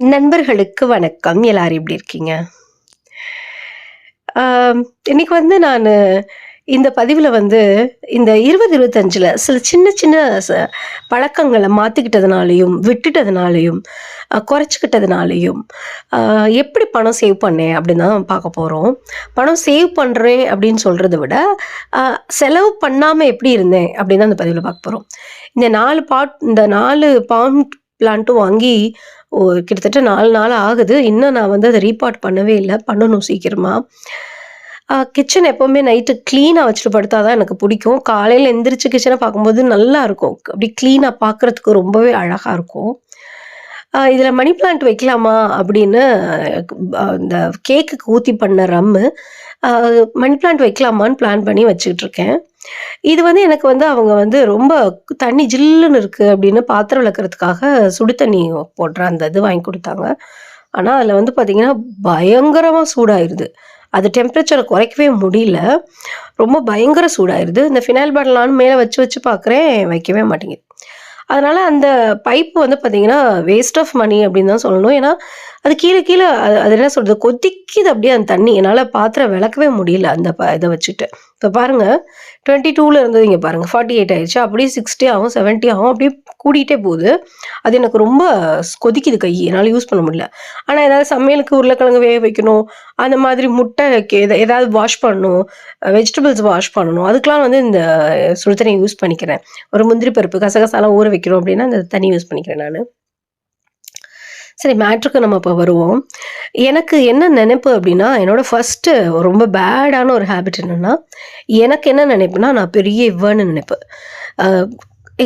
நண்பர்களுக்கு வணக்கம். எல்லாரும் எப்படி இருக்கீங்க? இன்னைக்கு வந்து நான் இந்த பதிவில் வந்து இந்த இருபது இருபத்தஞ்சில் சில சின்ன சின்ன ச பழக்கங்களை மாற்றிக்கிட்டதுனாலையும் விட்டுட்டதுனாலையும் குறைச்சிக்கிட்டதுனாலையும் எப்படி பணம் சேவ் பண்ணேன் அப்படின்னு தான் பார்க்க போகிறோம் பணம் சேவ் பண்ணுறேன் அப்படின்னு சொல்கிறத விட செலவு பண்ணாமல் எப்படி இருந்தேன் அப்படின்னு அந்த பதிவில் பார்க்க போகிறோம் இந்த நாலு பாட் இந்த நாலு பாம் பிளான்ட்டும் வாங்கி கிட்டத்தட்ட நாலு நாள் ஆகுது. இன்னும் நான் வந்து அதை ரீபார்ட் பண்ணவே இல்லை. பண்ணணும் சீக்கிரமாக கிச்சன் எப்போவுமே நைட்டு க்ளீனாக வச்சுட்டு படுத்தா தான் எனக்கு பிடிக்கும். காலையில் எந்திரிச்சு கிச்சனை பார்க்கும்போது நல்லா இருக்கும். அப்படி க்ளீனாக பார்க்குறதுக்கு ரொம்பவே அழகாக இருக்கும். இதில் மணி பிளான்ட் வைக்கலாமா அப்படின்னு இந்த கேக்குக்கு ஊற்றி பண்ண ரம்மு மணி பிளான்ட் வைக்கலாமான்னு பிளான் பண்ணி வச்சுக்கிட்டு இருக்கேன். இது வந்து எனக்கு வந்து அவங்க வந்து ரொம்ப தண்ணி ஜில்லுன்னு இருக்குது அப்படின்னு பாத்திரம் விளக்குறதுக்காக சுடு தண்ணி போடுற அந்த இது வாங்கி கொடுத்தாங்க. ஆனால் அதில் வந்து பார்த்திங்கன்னா பயங்கரமாக சூடாயிருது. அது டெம்பரேச்சரை குறைக்கவே முடியல. ரொம்ப பயங்கர சூடாயிருது. இந்த ஃபினைல் பாட்டிலான்னு மேலே வச்சு வச்சு பார்க்குறேன் வைக்கவே மாட்டேங்குது. அதனால் அந்த பைப்பு வந்து பார்த்திங்கன்னா வேஸ்ட் ஆஃப் மணி அப்படின்னு தான் சொல்லணும். ஏன்னா அது கீழே கீழே அது அது என்ன சொல்கிறது கொதிக்குது அப்படியே அந்த தண்ணி. என்னால் பாத்திரம் விளக்கவே முடியல அந்த ப இதை வச்சுட்டு. இப்போ பாருங்கள் டுவெண்ட்டி டூவில் இருந்தது இங்கே பாருங்கள் ஃபார்ட்டி எயிட் ஆயிடுச்சு. அப்படியே சிக்ஸ்டி ஆகும் செவன்ட்டி ஆகும் அப்படியே கூடிட்டே போகுது. அது எனக்கு ரொம்ப கொதிக்குது கை என்னால் யூஸ் பண்ண முடியல. ஆனால் ஏதாவது சமையலுக்கு உருளைக்கிழங்கு வேக வைக்கணும் அந்த மாதிரி முட்டை ஏதாவது வாஷ் பண்ணணும் வெஜிடபிள்ஸ் வாஷ் பண்ணணும் அதுக்கெலாம் வந்து இந்த சுடுதண்ணி யூஸ் பண்ணிக்கிறேன். ஒரு முந்திரி பருப்பு கசகசாலாம் ஊற வைக்கிறோம் அப்படின்னா அந்த தண்ணி யூஸ் பண்ணிக்கிறேன் நான். சரி மேட்ருக்கு நம்ம இப்போ வருவோம். எனக்கு என்ன நினைப்பு அப்படின்னா என்னோட ஃபஸ்ட்டு ரொம்ப பேடான ஒரு ஹேபிட் என்னென்னா எனக்கு என்ன நினைப்புனா நான் பெரிய இவன்னு நினைப்பேன்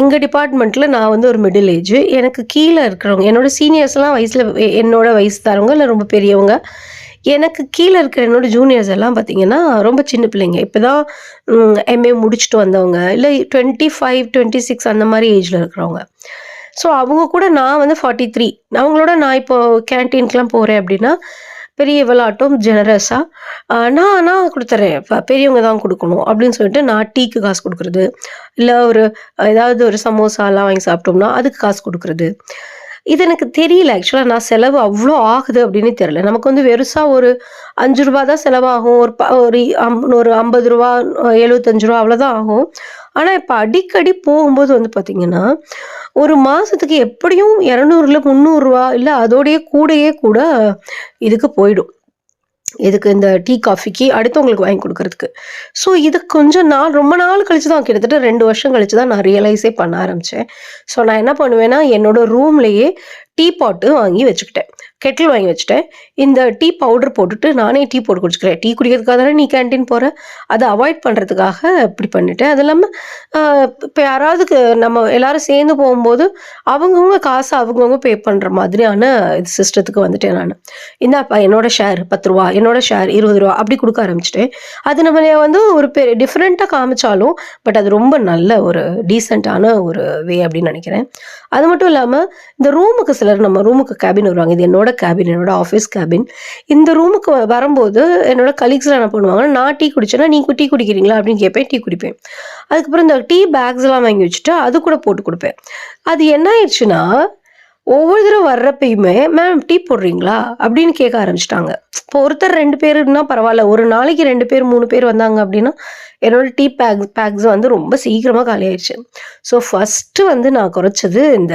எங்கள் டிபார்ட்மெண்ட்டில் நான் வந்து ஒரு மிடில் ஏஜ் எனக்கு கீழே இருக்கிறவங்க என்னோட சீனியர்ஸ்லாம் வயசில் என்னோட வயசு தரவங்க இல்லை ரொம்ப பெரியவங்க எனக்கு கீழே இருக்கிற என்னோட ஜூனியர்ஸ் எல்லாம் பார்த்தீங்கன்னா ரொம்ப சின்ன பிள்ளைங்க. இப்போ தான் எம்ஏ முடிச்சுட்டு வந்தவங்க. இல்லை டுவெண்ட்டி ஃபைவ் டுவெண்ட்டி சிக்ஸ் அந்த மாதிரி ஏஜில் இருக்கிறவங்க. ஸோ அவங்க கூட நான் வந்து ஃபார்ட்டி த்ரீ அவங்களோட நான் இப்போது கேன்டீனுக்குலாம் போகிறேன் அப்படின்னா பெரிய விளாட்டும் ஜெனரஸாக நான் நான் கொடுத்துட்றேன் இப்போ பெரியவங்க தான் கொடுக்கணும் அப்படின்னு சொல்லிட்டு நான் டீக்கு காசு கொடுக்குறது. இல்லை ஒரு ஏதாவது ஒரு சமோசாலாம் வாங்கி சாப்பிட்டோம்னா அதுக்கு காசு கொடுக்குறது. இது எனக்கு தெரியல. ஆக்சுவலாக நான் செலவு அவ்வளோ ஆகுது அப்படின்னு தெரியல. நமக்கு வந்து வெறுசாக ஒரு அஞ்சு ரூபா தான் செலவாகும். ஒரு ப ஒரு அம் ஒரு ஐம்பது ரூபா எழுபத்தஞ்சு ரூபா அவ்வளோதான் ஆகும். ஆனால் இப்போ அடிக்கடி போகும்போது வந்து பார்த்திங்கன்னா ஒரு மாதத்துக்கு எப்படியும் இரநூறுல முந்நூறுரூவா இல்லை அதோடைய கூடையே கூட இதுக்கு போயிடும். இதுக்கு இந்த டீ காஃபிக்கு அடுத்தவங்களுக்கு வாங்கி கொடுக்கறதுக்கு. ஸோ இது கொஞ்சம் நாள் ரொம்ப நாள் கழிச்சு தான் கிட்டத்தட்ட ரெண்டு வருஷம் கழிச்சு தான் நான் ரியலைஸே பண்ண ஆரம்பித்தேன் ஸோ நான் என்ன பண்ணுவேன்னா என்னோட ரூம்லேயே டீ பாட்டு வாங்கி வச்சுக்கிட்டேன். கெட்டில் வாங்கி வச்சுட்டேன். இந்த டீ பவுடர் போட்டுட்டு நானே டீ போட்டு குடிச்சுக்கிறேன். டீ குடிக்கிறதுக்காக தானே நீ கேன்டீன் போகிற அதை அவாய்ட் பண்ணுறதுக்காக இப்படி பண்ணிட்டேன். அது இல்லாமல் இப்போ யாராவது நம்ம எல்லாரும் சேர்ந்து போகும்போது அவங்கவுங்க காசு அவங்கவுங்க பே பண்ணுற மாதிரியான இது சிஸ்டத்துக்கு வந்துட்டேன் நான். இந்தாப்பா என்னோட ஷேர் பத்து ரூபா என்னோட ஷேர் இருபது ரூபா அப்படி கொடுக்க ஆரம்பிச்சிட்டேன். அது நம்மளே வந்து ஒரு பெரிய டிஃப்ரெண்ட்டாக காமிச்சாலும் பட் அது ரொம்ப நல்ல ஒரு டீசெண்டான ஒரு வே அப்படின்னு நினைக்கிறேன். அது மட்டும் இல்லாமல் இந்த ரூமுக்கு சிலர் நம்ம ரூமுக்கு கேபின் வருவாங்க. இது என்னோட கேபின் என்னோட ஆஃபீஸ் கேபின் இந்த ரூமுக்கு வரும்போது என்னோட கலீக்ஸ்லாம் என்ன பண்ணுவாங்கன்னா நான் டீ குடிச்சேன்னா நீ டீ குடிக்கிறீங்களா? அப்படின்னு கேட்பேன் டீ குடிப்பேன். அதுக்கப்புறம் இந்த டீ பேக்ஸ்லாம் வாங்கி வச்சுட்டு அது கூட போட்டு கொடுப்பேன். அது என்ன ஆயிடுச்சுன்னா ஒவ்வொரு தடவை வர்றப்பயுமே மேம் டீ போடுறீங்களா? அப்படின்னு கேட்க ஆரம்பிச்சிட்டாங்க. இப்போ ஒருத்தர் ரெண்டு பேருன்னா பரவாயில்ல. ஒரு நாளைக்கு ரெண்டு பேர் மூணு பேர் வந்தாங்க அப்படின்னா என்னோட டீ பேக் பேக்ஸ் வந்து ரொம்ப சீக்கிரமாக காலியாயிடுச்சு ஸோ ஃபஸ்ட்டு வந்து நான் குறைச்சது இந்த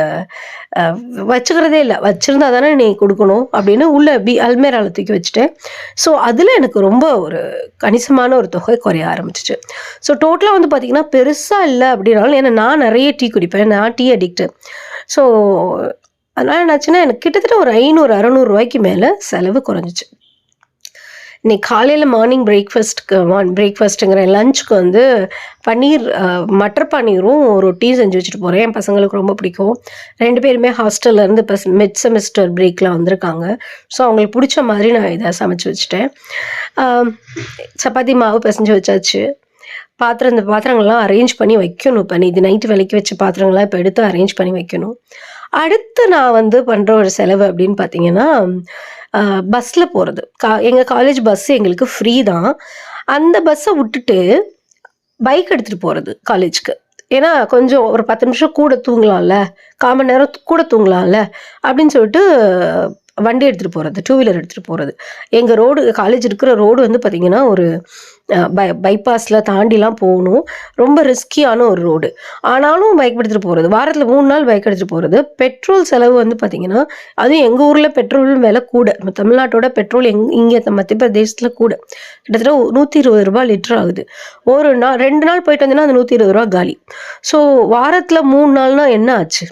வச்சுக்கிறதே இல்லை. வச்சுருந்தா தானே நீ கொடுக்கணும் அப்படின்னு உள்ள பி அல்மேரால தூக்கி வச்சுட்டேன். ஸோ அதில் எனக்கு ரொம்ப ஒரு கணிசமான ஒரு தொகை குறைய ஆரம்பிச்சிச்சு. ஸோ டோட்டலாக வந்து பார்த்திங்கன்னா பெருசாக இல்லை அப்படின்னாலும் ஏன்னா நான் நிறைய டீ குடிப்பேன். நான் டீ அடிக்ட்டு ஸோ அதனால் என்னாச்சுன்னா எனக்கு கிட்டத்தட்ட ஒரு ஐநூறு அறநூறுரூவாய்க்கு மேலே செலவு குறைஞ்சிச்சு. இன்னைக்கு காலையில் மார்னிங் பிரேக்ஃபாஸ்ட்டுக்கு மார்ன் பிரேக்ஃபாஸ்ட்டுங்கிற லஞ்சுக்கு வந்து பன்னீர் மட்டர் பன்னீரும் ரொட்டியும் செஞ்சு வச்சுட்டு போகிறேன் என் பசங்களுக்கு ரொம்ப பிடிக்கும். ரெண்டு பேருமே ஹாஸ்டல்ல இருந்து இப்போ மிட் செமஸ்டர் பிரேக்கில் வந்திருக்காங்க. ஸோ அவங்களுக்கு பிடிச்ச மாதிரி நான் இதை சமைச்சு வச்சுட்டேன். சப்பாத்தி மாவு பிசைஞ்சு வச்சாச்சு. பாத்திரம் இந்த பாத்திரங்கள்லாம் அரேஞ்ச் பண்ணி வைக்கணும். இப்போ இது நைட்டு விலைக்கு வச்ச பாத்திரங்கள்லாம் இப்போ எடுத்து அரேஞ்ச் பண்ணி வைக்கணும். அடுத்து நான் வந்து பண்ணுற ஒரு செலவு அப்படின்னு பார்த்தீங்கன்னா பஸ்ஸில் போகிறது கா எங்கள் காலேஜ் பஸ் எங்களுக்கு ஃப்ரீ தான். அந்த பஸ்ஸை விட்டுட்டு பைக் எடுத்துகிட்டு போகிறது காலேஜ்க்கு ஏன்னா கொஞ்சம் ஒரு பத்து நிமிஷம் கூட தூங்கலாம்ல. கால் மணி நேரம் கூட தூங்கலாம்ல. அப்படின்னு சொல்லிட்டு வண்டி எடுத்துகிட்டு போகிறது டூ வீலர் எடுத்துகிட்டு போகிறது எங்கள் ரோடு காலேஜ் இருக்கிற ரோடு வந்து பார்த்திங்கன்னா ஒரு பை பைபாஸில் தாண்டிலாம் போகணும். ரொம்ப ரிஸ்கியான ஒரு ரோடு ஆனாலும் பைக் எடுத்துகிட்டு போகிறது வாரத்தில் மூணு நாள் பைக் எடுத்துகிட்டு போகிறது பெட்ரோல் செலவு வந்து பார்த்திங்கன்னா அதுவும் எங்கள் ஊரில் பெட்ரோல் விலை கூட. நம்ம தமிழ்நாட்டோட பெட்ரோல் எங் இங்கே மத்திய பிரதேசத்தில் கூட. கிட்டத்தட்ட நூற்றி இருபது ரூபா லிட்டர் ஆகுது. ஒரு நாள் ரெண்டு நாள் போயிட்டு வந்தீங்கன்னா அந்த நூற்றி இருபது ரூபா காலி. ஸோ வாரத்தில் மூணு நாள்னால் என்ன ஆச்சு?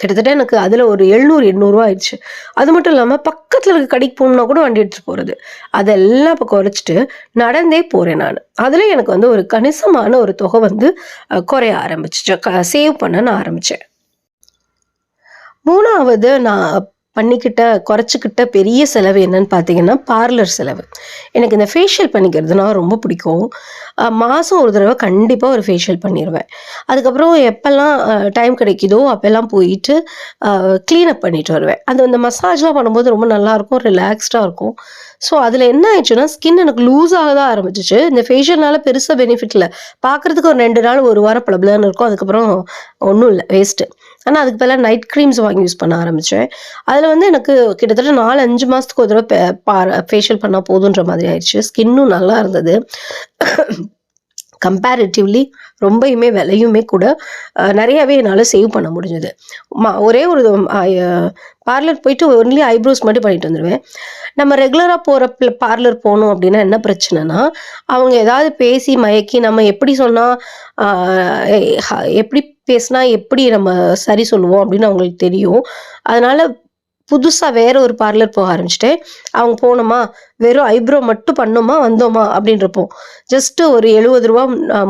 கிட்டத்தட்ட எனக்கு அதில் ஒரு எழுநூறு எண்ணூறுவா ஆயிடுச்சு. அது மட்டும் இல்லாமல் பக்கத்தில் இருக்க கடைக்கு போகணுன்னா கூட வண்டி எடுத்துகிட்டு போகிறது அதெல்லாம் இப்போ குறைச்சிட்டு நடந்தே போகிறேன் நான். அதில் எனக்கு வந்து ஒரு கணிசமான ஒரு தொகை வந்து குறைய ஆரம்பிச்சிச்சு. சேவ் பண்ண நான் ஆரம்பித்தேன் மூணாவது நான் பண்ணிக்கிட்ட குறைச்சிக்கிட்ட பெரிய செலவு என்னன்னு பார்த்தீங்கன்னா பார்லர் செலவு. எனக்கு இந்த ஃபேஷியல் பண்ணிக்கிறதுனா ரொம்ப பிடிக்கும். மாதம் ஒரு தடவை கண்டிப்பாக ஒரு ஃபேஷியல் பண்ணிடுவேன் அதுக்கப்புறம் எப்போல்லாம் டைம் கிடைக்குதோ அப்போல்லாம் போயிட்டு க்ளீனப் பண்ணிட்டு வருவேன். அது அந்த மசாஜ்லாம் பண்ணும்போது ரொம்ப நல்லாயிருக்கும் ரிலாக்ஸ்டாக இருக்கும். ஸோ அதில் என்ன ஆயிடுச்சுன்னா ஸ்கின் எனக்கு லூஸ் ஆக தான் ஆரம்பிச்சிச்சு. இந்த ஃபேஷியல்னால பெருசாக பெனிஃபிட் இல்லை. பார்க்குறதுக்கு ஒரு ரெண்டு நாள் ஒரு வாரம் பளபளன்னு இருக்கும். அதுக்கப்புறம் ஒன்றும் இல்லை வேஸ்ட்டு ஆனால் அதுக்கு பதிலாக நைட் க்ரீம்ஸ் வாங்கி யூஸ் பண்ண ஆரம்பித்தேன் அதில் வந்து எனக்கு கிட்டத்தட்ட நாலு அஞ்சு மாதத்துக்கு ஒரு தடவை பா ஃபேஷியல் பண்ணால் போதுன்ற மாதிரி ஆயிடுச்சு. ஸ்கின்னும் நல்லா இருந்தது. கம்பேரிட்டிவ்லி ரொம்பயுமே விலையுமே கூட நிறையாவே நிறையவே என்னால் சேவ் பண்ண முடிஞ்சது. ஒரே ஒரு பார்லர் போயிட்டு ஒன்லி ஐப்ரோஸ் மட்டும் பண்ணிட்டு வந்துடுவேன் நம்ம ரெகுலராக போகிற பார்லர் போகணும் அப்படின்னா என்ன பிரச்சனைனா அவங்க ஏதாவது பேசி மயக்கி நம்ம எப்படி சொன்னால் எப்படி பேசினா எப்படி நம்ம சரி சொல்லுவோம் அப்படின்னு அவங்களுக்கு தெரியும். அதனால புதுசாக வேற ஒரு பார்லர் போக ஆரம்பிச்சிட்டேன். அவங்க போனோமா? வெறும் ஐப்ரோ மட்டும் பண்ணோமா வந்தோமா? அப்படின்றப்போம் ஜஸ்ட்டு ஒரு எழுபது ரூபா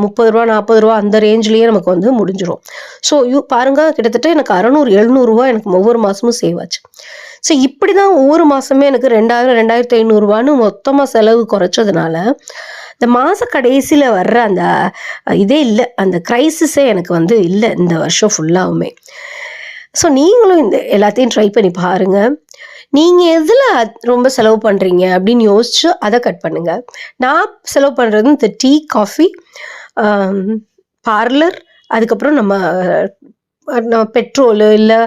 முப்பது ரூபா நாற்பது ரூபா அந்த ரேஞ்ச்லேயே நமக்கு வந்து முடிஞ்சிடும் ஸோ யூ பாருங்க கிட்டத்தட்ட எனக்கு அறநூறு எழுநூறுவா எனக்கு ஒவ்வொரு மாதமும் சேவ் ஆச்சு. ஸோ இப்படி தான் ஒவ்வொரு மாதமே எனக்கு ரெண்டாயிரம் ரெண்டாயிரத்தி ஐநூறுரூவான்னு மொத்தமாக செலவு குறைச்சதுனால இந்த மாத கடைசியில் வர்ற அந்த இதே இல்லை அந்த க்ரைசிஸே எனக்கு வந்து இல்லை இந்த வருஷம் ஃபுல்லாகவுமே ஸோ நீங்களும் இந்த எல்லாத்தையும் ட்ரை பண்ணி பாருங்கள் நீங்கள் எதில் ரொம்ப செலவு பண்ணுறீங்க அப்படின்னு யோசிச்சு அதை கட் பண்ணுங்கள் நான் செலவு பண்ணுறது இந்த டீ காஃபி பார்லர் அதுக்கப்புறம் நம்ம நம்ம பெட்ரோலு இல்லை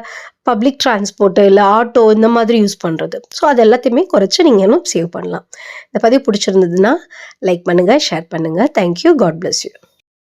பப்ளிக் டிரான்ஸ்போர்ட்டு இல்லை ஆட்டோ இந்த மாதிரி யூஸ் பண்ணுறது ஸோ அது எல்லாத்தையுமே குறைச்சி நீங்கள் இன்னும் சேவ் பண்ணலாம். இந்த பதிவு பிடிச்சிருந்ததுன்னா லைக் பண்ணுங்கள் ஷேர் பண்ணுங்கள் தேங்க்யூ காட் பிளஸ் யூ